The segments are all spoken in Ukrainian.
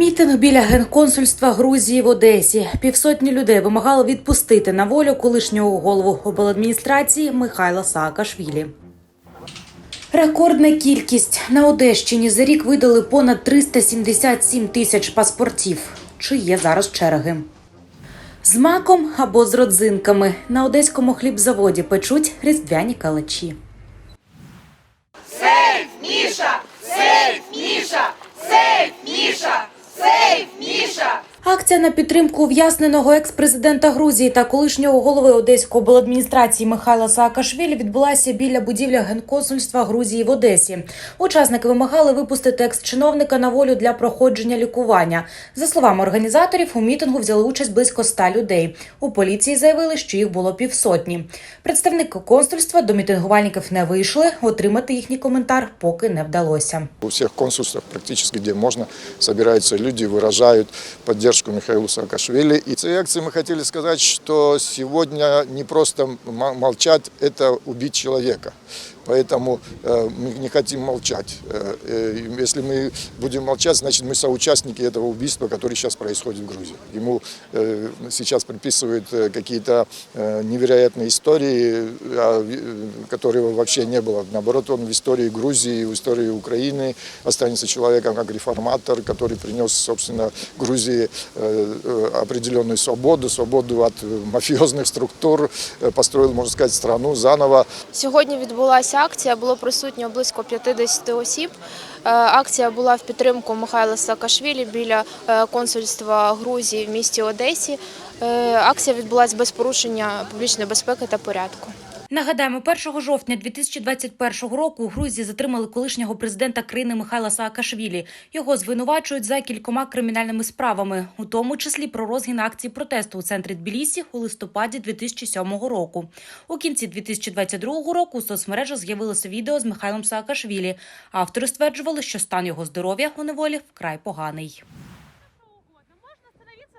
Мітинг біля генконсульства Грузії в Одесі. Півсотні людей вимагали відпустити на волю колишнього голову обладміністрації Михайла Саакашвілі. Рекордна кількість на Одещині за рік видали понад 377 тисяч паспортів. Чи є зараз черги? З маком або з родзинками на одеському хлібзаводі печуть різдвяні калачі. Сейф, Міша! Акція на підтримку ув'язненого екс-президента Грузії та колишнього голови Одеської обладміністрації Михайла Саакашвілі відбулася біля будівлі генконсульства Грузії в Одесі. Учасники вимагали випустити екс-чиновника на волю для проходження лікування. За словами організаторів, у мітингу взяли участь близько ста людей. У поліції заявили, що їх було півсотні. Представники консульства до мітингувальників не вийшли. Отримати їхній коментар поки не вдалося. У всех консульствах практически, где можно, собираются люди, виражають выражают поддержку Михаилу Саакашвили. И в этой акции мы хотели сказать, что сегодня не просто м- молчать, это убить человека. Поэтому э, мы не хотим молчать. Э, э, если мы будем молчать, значит мы соучастники этого убийства, которое сейчас происходит в Грузии. Ему сейчас приписывают какие-то невероятные истории, а, которого вообще не было. Наоборот, он в истории Грузии, в истории Украины останется человеком как реформатор, который принес, собственно, Грузии определенную свободу, свободу от мафиозных структур, построил, можно сказать, страну заново. Сьогодні відбулася акція, було присутньо близько 50 осіб. Е, Акція була в підтримку Михайла Саакашвілі біля е, консульства Грузії в місті Одесі. Е, Акція відбулася без порушення публічної безпеки та порядку. Нагадаємо, 1 жовтня 2021 року у Грузії затримали колишнього президента країни Михайла Саакашвілі. Його звинувачують за кількома кримінальними справами, у тому числі про розгін акції протесту у центрі Тбілісі у листопаді 2007 року. У кінці 2022 року у соцмережах з'явилося відео з Михайлом Саакашвілі. Автори стверджували, що стан його здоров'я у неволі вкрай поганий.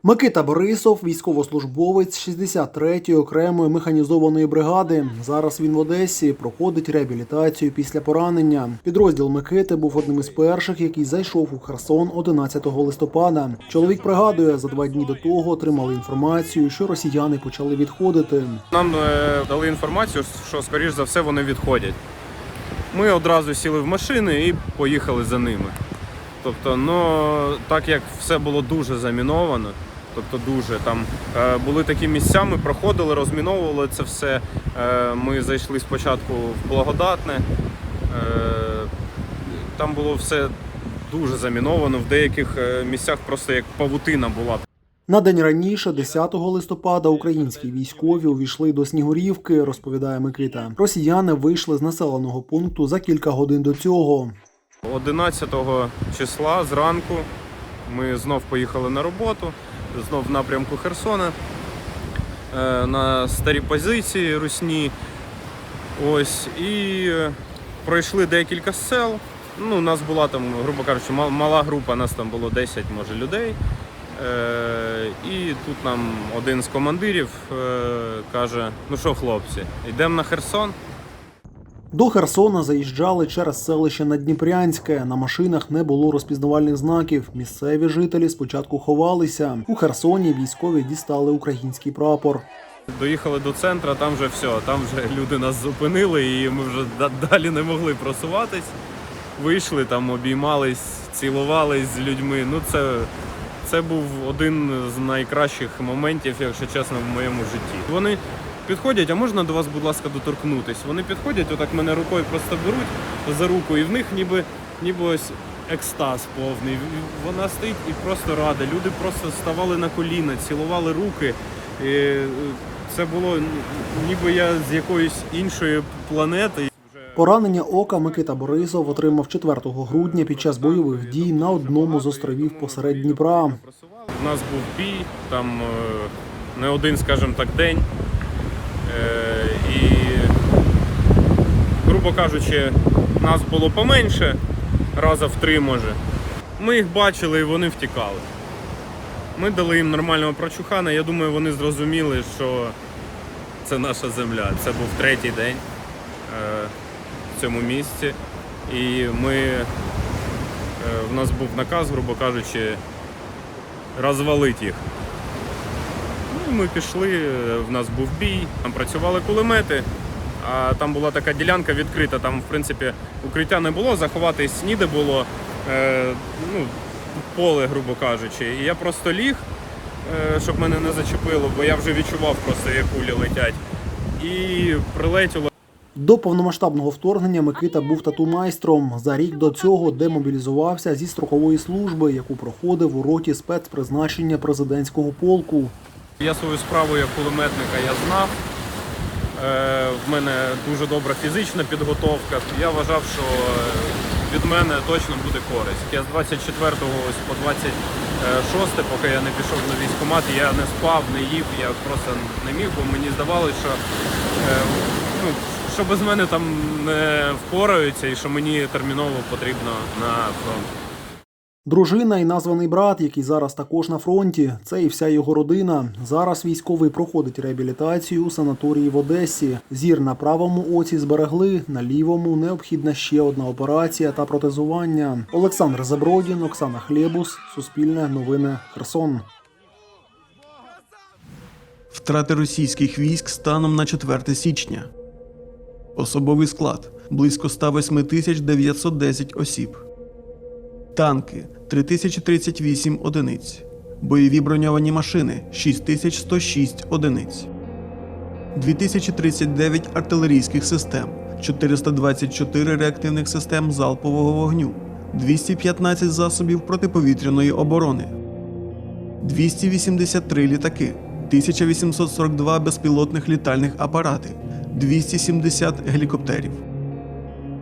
Микита Борисов, військовослужбовець 63-ї окремої механізованої бригади. Зараз він в Одесі проходить реабілітацію після поранення. Підрозділ Микити був одним із перших, який зайшов у Херсон 11 листопада. Чоловік пригадує, за два дні до того отримали інформацію, що росіяни почали відходити. Нам е, дали інформацію, що скоріш за все вони відходять. Ми одразу сіли в машини і поїхали за ними. Тобто, ну так як все було дуже заміновано, тобто дуже там е, були такі місця, ми проходили, розміновували це все. Е, ми зайшли спочатку в благодатне. Е, там було все дуже заміновано. В деяких місцях просто як павутина була. На день раніше, 10 листопада, українські військові увійшли до Снігурівки, розповідає Микита. Росіяни вийшли з населеного пункту за кілька годин до цього. 11 числа зранку ми знов поїхали на роботу, знов в напрямку Херсона е, на старі позиції русні. Ось, і пройшли декілька сел. Ну, у нас була там, грубо кажучи, мала група, нас там було 10 може людей. Е, і тут нам один з командирів е, каже: ну що, хлопці, йдемо на Херсон. До Херсона заїжджали через селище Надніпрянське. На машинах не було розпізнавальних знаків. Місцеві жителі спочатку ховалися. У Херсоні військові дістали український прапор. Доїхали до центру, там вже все, там вже люди нас зупинили і ми вже далі не могли просуватись. Вийшли там, обіймались, цілувались з людьми. Ну це, це був один з найкращих моментів, якщо чесно, в моєму житті. Вони підходять, а можна до вас, будь ласка, доторкнутись? Вони підходять, отак мене рукою просто беруть за руку, і в них ніби, ніби ось екстаз повний. Вона стоїть і просто рада. Люди просто ставали на коліна, цілували руки. І е, це було ніби я з якоїсь іншої планети. Поранення ока Микита Борисов отримав 4 грудня під час бойових дій на одному з островів посеред Дніпра. У нас був бій, там е, не один, скажімо так, день. Е, І, грубо кажучи, нас було поменше, раза в три може. Ми їх бачили і вони втікали. Ми дали їм нормального прочухана. Я думаю, вони зрозуміли, що це наша земля. Це був третій день е, в цьому місці. І ми, е, в нас був наказ, грубо кажучи, розвалити їх. Ми пішли, в нас був бій, там працювали кулемети, а там була така ділянка відкрита, там, в принципі, укриття не було, заховатись ніде було, е, ну, поле, грубо кажучи. І я просто ліг, е, щоб мене не зачепило, бо я вже відчував просто, як кулі летять. І прилетіло. До повномасштабного вторгнення Микита був тату-майстром. За рік до цього демобілізувався зі строкової служби, яку проходив у роті спецпризначення президентського полку. Я свою справу як кулеметника я знав. Е, в мене дуже добра фізична підготовка. Я вважав, що е, від мене точно буде користь. Я з 24 ось по 26, поки я не пішов на військкомат, я не спав, не їв, я просто не міг, бо мені здавалося, що, е, ну, що без мене там не впораються і що мені терміново потрібно на фронт. Дружина і названий брат, який зараз також на фронті, це і вся його родина. Зараз військовий проходить реабілітацію у санаторії в Одесі. Зір на правому оці зберегли, на лівому необхідна ще одна операція та протезування. Олександр Забродін, Оксана Хлєбус, Суспільне новини, Херсон. Втрати російських військ станом на 4 січня. Особовий склад близько 108 тисяч 910 осіб. Танки 3038 одиниць. Бойові броньовані машини 6106 одиниць. 2039 артилерійських систем, 424 реактивних систем залпового вогню, 215 засобів протиповітряної оборони, 283 літаки, 1842 безпілотних літальних апарати, 270 гелікоптерів.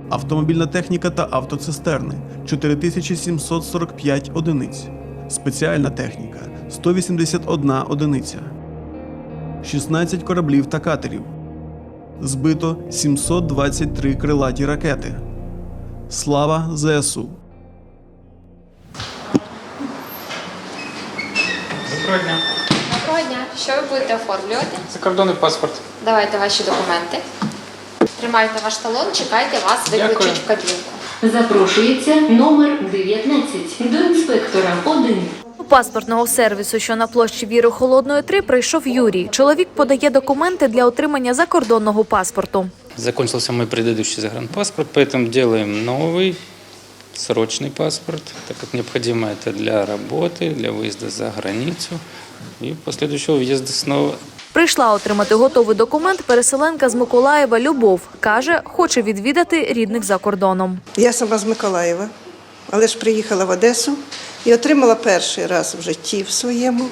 Автомобільна техніка та автоцистерни 4745 одиниць. Спеціальна техніка 181 одиниця. 16 кораблів та катерів. Збито 723 крилаті ракети. Слава ЗСУ! Доброго дня. Доброго дня. Що ви будете оформлювати? Закордонний паспорт. Давайте ваші документи. Тримайте ваш талон, чекайте, вас викличуть Дякую. в кабінку. Запрошується номер 19 до інспектора 1. У паспортного сервісу, що на площі Віри Холодної 3, прийшов Юрій. Чоловік подає документи для отримання закордонного паспорту. Закончился мой предыдущий загранпаспорт, поэтому делаем новый срочный паспорт, так как необходимо это для работы, для выезда за границу и последующего въезда снова. Прийшла отримати готовий документ переселенка з Миколаєва Любов. Каже, хоче відвідати рідних за кордоном. Я сама з Миколаєва, але ж приїхала в Одесу і отримала перший раз в житті в своєму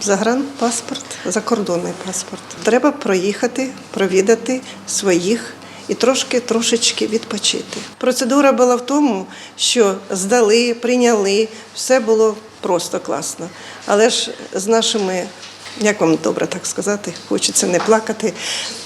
загранпаспорт, закордонний паспорт. Треба проїхати, провідати своїх і трошки трошечки відпочити. Процедура була в тому, що здали, прийняли, все було просто класно. Але ж з нашими як вам добре так сказати, хочеться не плакати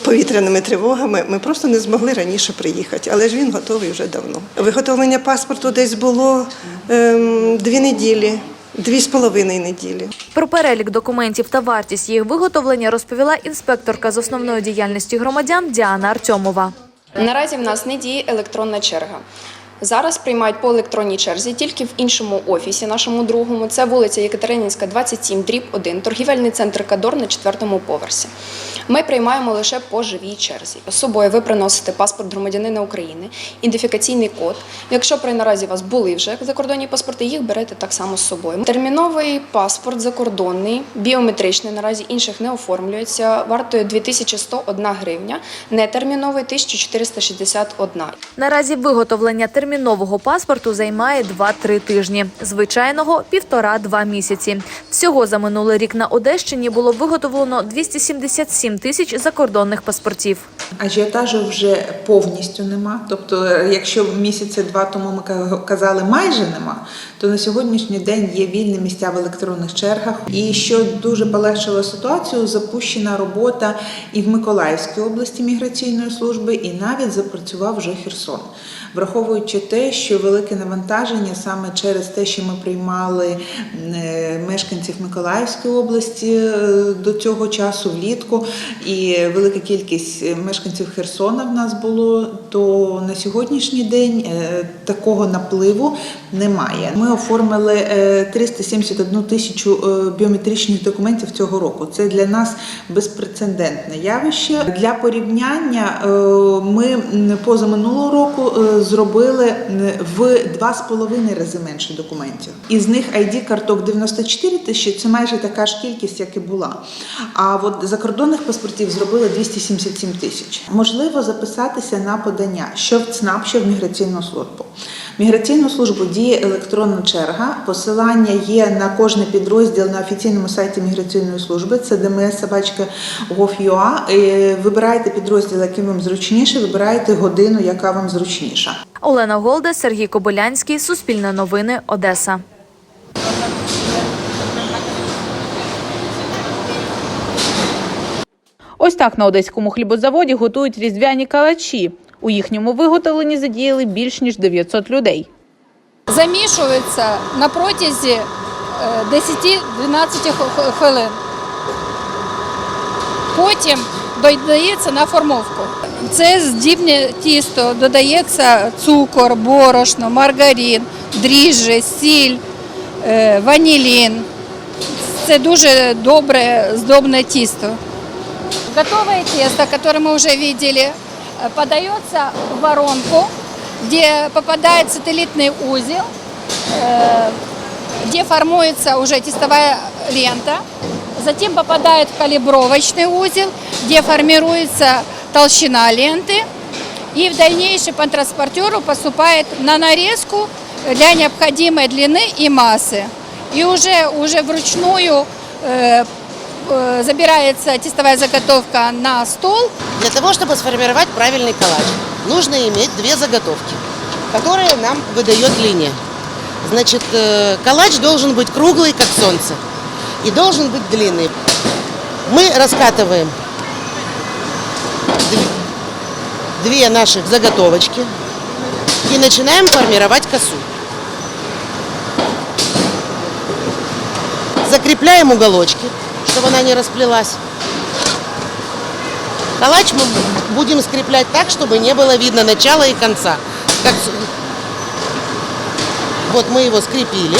повітряними тривогами. Ми просто не змогли раніше приїхати, але ж він готовий вже давно. Виготовлення паспорту десь було ем, дві неділі, дві з половиною неділі. Про перелік документів та вартість їх виготовлення розповіла інспекторка з основної діяльності громадян Діана Артьомова. Наразі в нас не діє електронна черга. Зараз приймають по електронній черзі тільки в іншому офісі, нашому другому. Це вулиця Єкатеринінська, 27, дріб 1, торгівельний центр Кадор на четвертому поверсі. Ми приймаємо лише по живій черзі. З собою ви приносите паспорт громадянина України, ідентифікаційний код. Якщо при наразі у вас були вже закордонні паспорти, їх берете так само з собою. Терміновий паспорт закордонний, біометричний наразі інших не оформлюється, вартує 2101 гривня, нетерміновий 1461. Наразі виготовлення термінового паспорту займає 2-3 тижні, звичайного – півтора-два місяці. Всього за минулий рік на Одещині було виготовлено 277 тисяч закордонних паспортів. Ажіотажу вже повністю нема. Тобто, якщо місяці два тому ми ка- казали майже нема, то на сьогоднішній день є вільні місця в електронних чергах. І що дуже полегшило ситуацію, запущена робота і в Миколаївській області міграційної служби, і навіть запрацював вже Херсон. Враховуючи те, що велике навантаження саме через те, що ми приймали е, мешканців Миколаївської області е, до цього часу влітку, і велика кількість е, мешканців мешканців Херсона в нас було, то на сьогоднішній день е, такого напливу немає. Ми оформили е, 371 тисячу е, біометричних документів цього року. Це для нас безпрецедентне явище. Для порівняння е, ми позаминулого року е, зробили в 2,5 рази менше документів. Із них ID карток 94 тисячі, це майже така ж кількість, як і була. А от закордонних паспортів зробили 277 тисяч. Можливо записатися на подання, що в ЦНАП, що в міграційну службу. Міграційну службу діє електронна черга. Посилання є на кожний підрозділ на офіційному сайті міграційної служби. Це ДМС собачка gov.ua. Вибирайте підрозділ, який вам зручніше, вибирайте годину, яка вам зручніша. Олена Голда, Сергій Кобилянський, Суспільне новини, Одеса. Ось так на одеському хлібозаводі готують різдвяні калачі. У їхньому виготовленні задіяли більш ніж 900 людей. замішується на протязі е, 10-12 хвилин. Потім додається на формовку. Це здібне тісто, додається цукор, борошно, маргарин, дріжджі, сіль, е, ванілін. Це дуже добре здобне тісто. Готовое тесто, которое мы уже видели, э, подается в воронку, где попадает сателлитный узел, э, где формуется уже тестовая лента. Затем попадает в калибровочный узел, где формируется толщина ленты. И в дальнейшем по транспортеру поступает на нарезку для необходимой длины и массы. И уже, уже вручную э, забирается тестовая заготовка на стол. Для того, чтобы сформировать правильный калач, нужно иметь две заготовки, которые нам выдает линия. Значит, э, калач должен быть круглый, как солнце, и должен быть длинный. Мы раскатываем две наших заготовочки и начинаем формировать косу. Закрепляем уголочки, чтобы она не расплелась. Калач мы будем скреплять так, чтобы не было видно начала и конца. Как Вот мы его скрепили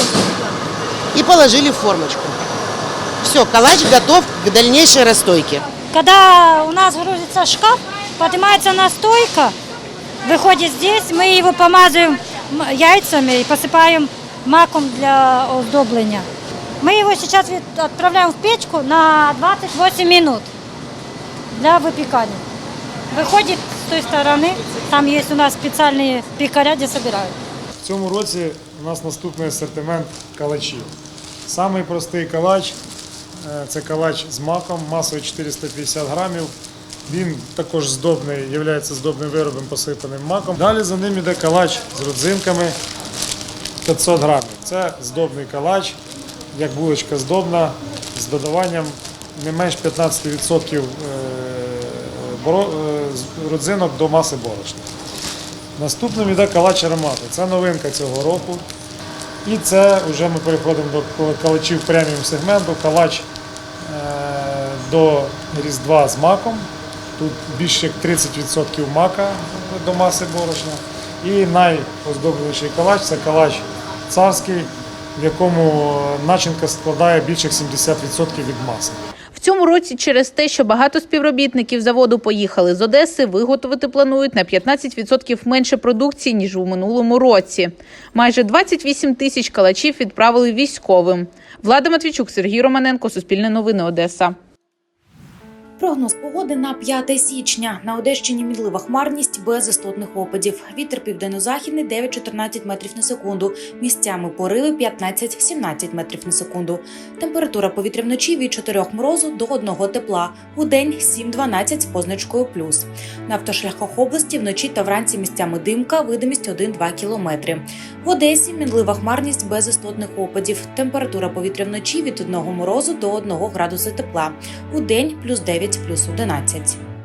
и положили в формочку. Все, калач готов к дальнейшей расстойке. Когда у нас грузится шкаф, поднимается настойка, выходит здесь, мы его помазываем яйцами и посыпаем маком для оздобления. Мы его сейчас вид- отправляем в печку на 28 минут для выпекания. Выходит с той стороны, там есть у нас специальные пекаря, где собирают. В цьому році у нас наступний асортимент калачів. Самий простий калач е, це калач з маком масою 450 грамів. Він також здобний, є здобним виробом посипаним маком. Далі за ним йде калач з родзинками 500 грамів. Це здобний калач, як булочка здобна, з додаванням не менш 15% е, е, родзинок до маси борошна. Наступним йде калач аромату. Це новинка цього року. І це вже ми переходимо до калачів преміум сегменту. Калач е, до Різдва з маком. Тут більше як 30% мака до маси борошна. І найоздобленіший калач це калач царський, в якому начинка складає більше як 70% від маси. В цьому році через те, що багато співробітників заводу поїхали з Одеси, виготовити планують на 15% менше продукції, ніж у минулому році. Майже 28 тисяч калачів відправили військовим. Влада Матвійчук, Сергій Романенко, Суспільне новини, Одеса. Прогноз погоди на 5 січня. На Одещині мінлива хмарність без істотних опадів. Вітер південно-західний 9-14 метрів на секунду. Місцями пориви 15-17 метрів на секунду. Температура повітря вночі від 4 морозу до 1 тепла. У день 7-12 з позначкою плюс. На автошляхах області вночі та вранці місцями димка, видимість 1-2 кілометри. В Одесі мінлива хмарність без істотних опадів. Температура повітря вночі від 1 морозу до 1 градуса тепла. У день плюс 9, плюс 11.